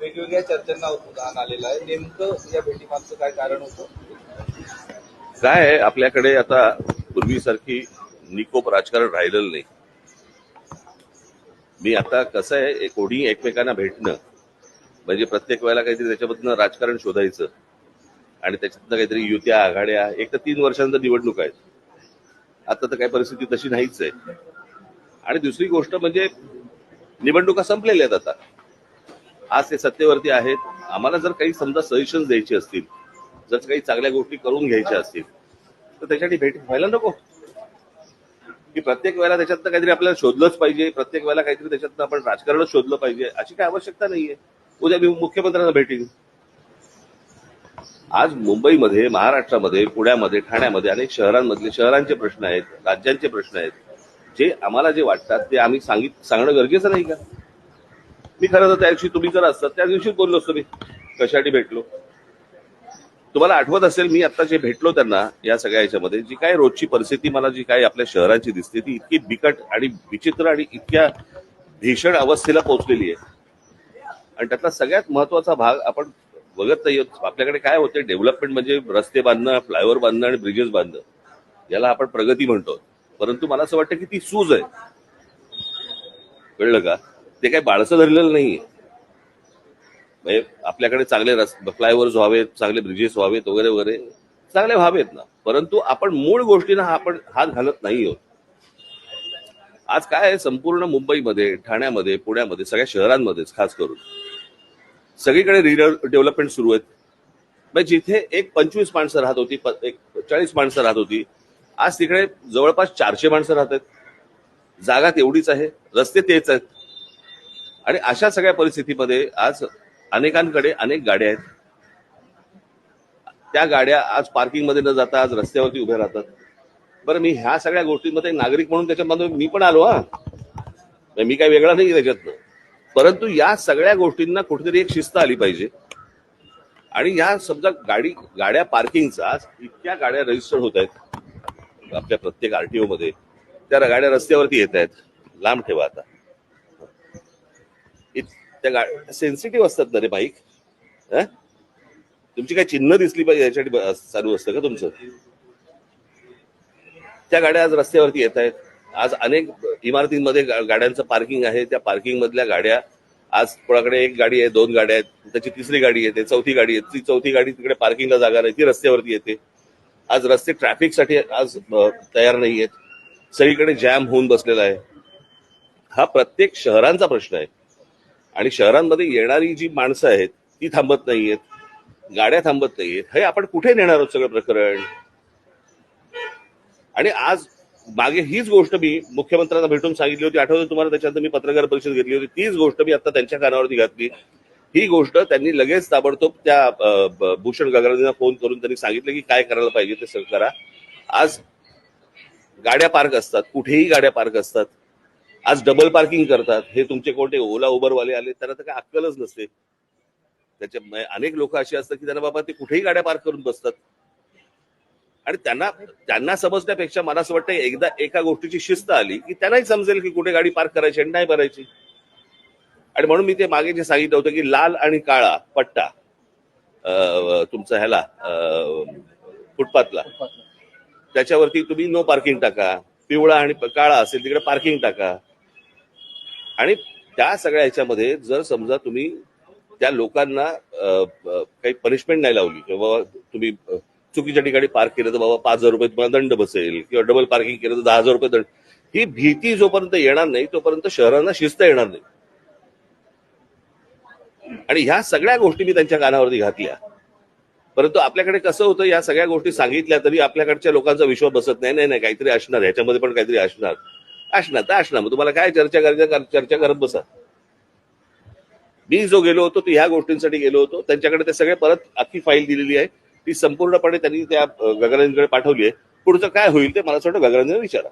वेगवेगळ्या चर्चांना उदाहरण आलेलं आहे. नेमकं या भेटीमागचं काय कारण होतं? काय आहे आपल्याकडे आता पूर्वीसारखी निकोप राजकारण राहिलेलं नाही. मी आता कसं आहे कोणी एकमेकांना भेटणं म्हणजे प्रत्येक वेळेला काहीतरी त्याच्यामधनं राजकारण शोधायचं आणि त्याच्यातनं काहीतरी युत्या आघाड्या एक तर तीन वर्षांचा निवडणूक आहेत. आता तर काही परिस्थिती तशी नाहीच आहे. आणि दुसरी गोष्ट म्हणजे निवडणुका संपलेल्या आहेत आता. आज ते सत्तेवरती आहेत. आम्हाला जर काही समजा सजेशन द्यायचे असतील जर काही चांगल्या गोष्टी करून घ्यायच्या असतील तर त्याच्यासाठी भेट व्हायला नको. की प्रत्येक वेळेला त्याच्यातनं काहीतरी आपल्याला शोधलंच पाहिजे प्रत्येक वेळेला काहीतरी त्याच्यातनं आपण राजकारणच शोधलं पाहिजे अशी काही आवश्यकता नाहीये. उद्या मी मुख्यमंत्र्यांना भेटीन. आज मुंबईमध्ये महाराष्ट्रामध्ये पुण्यामध्ये ठाण्यामध्ये अनेक शहरांमधले शहरांचे प्रश्न आहेत राज्यांचे प्रश्न आहेत. जे आम्हाला जे वाटतात ते आम्ही सांगित सांगणं गरजेचं नाही का? मी खरं तर त्या दिवशी तुम्ही जर असतात त्या दिवशी बोललो असतो मी. कशासाठी भेटलो? तुम्हाला आठवत असेल मी आता जे भेटलो त्यांना या सगळ्या याच्यामध्ये जी काय रोजची परिस्थिती मला जी काय आपल्या शहराची दिसते ती इतकी बिकट आणि विचित्र आणि इतक्या भीषण अवस्थेला पोहोचलेली आहे. आणि त्यातला सगळ्यात महत्त्वाचा भाग आपण बघत नाही आपल्याकडे काय होते डेव्हलपमेंट म्हणजे रस्ते बांधणं फ्लायओव्हर बांधणं आणि ब्रिजेस बांधणं याला आपण प्रगती म्हणतो. परंतु मला असं वाटतं की ती सूज आहे. कळलं का? ते काही बाळसं धरलेलं नाहीये. म्हणजे आपल्याकडे चांगले फ्लायओव्हर्स व्हावेत चांगले ब्रिजेस व्हावेत वगैरे वगैरे चांगले व्हावेत ना. परंतु आपण मूळ गोष्टींना आपण हात घालत नाही आहोत. आज काय आहे? संपूर्ण मुंबईमध्ये ठाण्यामध्ये पुण्यामध्ये सगळ्या शहरांमध्येच खास करून. सगळीकडे डेव्हलपमेंट सुरू आहेत. म्हणजे जिथे एक पंचवीस माणसं राहत होती एक चाळीस माणसं राहत होती आज तिकडे जवळपास चारशे माणसं राहत आहेत. जागा तेवढीच आहे. रस्ते तेच आहेत. आणि अशा सगळ्या परिस्थितीमध्ये आज अनेकांकडे अनेक गाड्या आहेत. त्या गाड्या आज पार्किंगमध्ये न जाता आज रस्त्यावरती उभ्या राहतात. बरं मी ह्या सगळ्या गोष्टींमध्ये एक नागरिक म्हणून त्याच्यामध्ये मी पण आलो हा. मी काही वेगळा नाही त्याच्यातनं. परंतु या सगळ्या गोष्टींना कुठेतरी एक शिस्त आली पाहिजे. आणि या समजा गाडी गाड्या पार्किंगचा आज इतक्या गाड्या रजिस्टर होत आहेत. आपल्या प्रत्येक आरटीओ मध्ये. त्या गाड्या रस्त्यावरती येत आहेत. लांब ठेवा आता. त्या गा सेन्सिटिव्ह असतात ना रे बाईक? तुमची काय चिन्ह दिसली पाहिजे याच्यासाठी चालू असतं का तुमचं? त्या गाड्या आज रस्त्यावरती येत आहेत. आज अनेक इमारतींमध्ये गाड्यांचं पार्किंग आहे. त्या पार्किंग मधल्या गाड्या आज कोणाकडे एक गाडी आहे दोन गाड्या आहेत. त्याची तिसरी गाडी येते चौथी गाडी येते. ती चौथी गाडी तिकडे पार्किंगला जागा नाही ती रस्त्यावरती येते. आज रस्ते ट्रॅफिकसाठी आज तयार नाही आहेत सगळीकडे जॅम होऊन बसलेला आहे. हा प्रत्येक शहरांचा प्रश्न आहे. आणि शहरांमध्ये येणारी जी माणसं आहेत ती थांबत नाहीयेत. गाड्या थांबत नाहीयेत. हे आपण कुठे नेणार आहोत सगळं प्रकरण? आणि आज मागे हीच गोष्ट मी मुख्यमंत्र्यांना भेटून सांगितली होती. आठवतं तुम्हाला? त्याच्यानंतर मी पत्रकार परिषद घेतली होती. तीच गोष्ट मी आता त्यांच्या कानावरती घातली. ही गोष्ट त्यांनी लगेच ताबडतोब त्या भूषण गगरांना फोन करून त्यांनी सांगितलं की काय करायला पाहिजे ते सगळं करा. आज गाड्या पार्क असतात. कुठेही गाड्या पार्क असतात. आज डबल पार्किंग करतात. हे तुमचे कोणते ओला उबरवाले आले त्यांना तर काय अक्कलच नसते. त्याच्या अनेक लोक अशी असतात की त्यांना बाबा ते कुठेही गाड्या पार्क करून बसतात. आणि त्यांना त्यांना समजण्यापेक्षा मला असं वाटतं एकदा एका गोष्टीची शिस्त आली की त्यांनाही समजेल की कुठे गाडी पार्क करायची आणि नाही करायची. आणि म्हणून मी ते मागे जे सांगितलं होतं की लाल आणि काळा पट्टा अं, तुमचा ह्याला फुटपाथला त्याच्यावरती तुम्ही नो पार्किंग टाका. पिवळा आणि काळा असेल तिकडे पार्किंग टाका. आणि त्या सगळ्या ह्याच्यामध्ये जर समजा तुम्ही त्या लोकांना काही पनिशमेंट नाही लावली किंवा तुम्ही चुकीच्या ठिकाणी पार्क केलं तर बाबा पाच हजार रुपये तुम्हाला दंड बसेल किंवा डबल पार्किंग केलं तर दहा हजार रुपये दंड. ही भीती जोपर्यंत येणार नाही तोपर्यंत शहरांना शिस्त येणार नाही. आणि ह्या सगळ्या गोष्टी मी त्यांच्या कानावरती घातल्या. परंतु आपल्याकडे कसं होतं या सगळ्या गोष्टी सांगितल्या तरी आपल्याकडच्या लोकांचा विश्वास बसत नाही. नाही नाही काहीतरी असणार ह्याच्यामध्ये पण काहीतरी असणार. असणार तर असणार. मग तुम्हाला काय चर्चा करायचं? चर्चा करत बसा. मी जो गेलो होतो तो ह्या गोष्टींसाठी गेलो होतो. त्यांच्याकडे ते सगळे परत अख्खी फाईल दिलेली आहे. ती संपूर्णपणे त्यांनी त्या गगरांकडे पाठवली आहे. पुढचं काय होईल ते मला असं वाटतं गगरांना विचारा.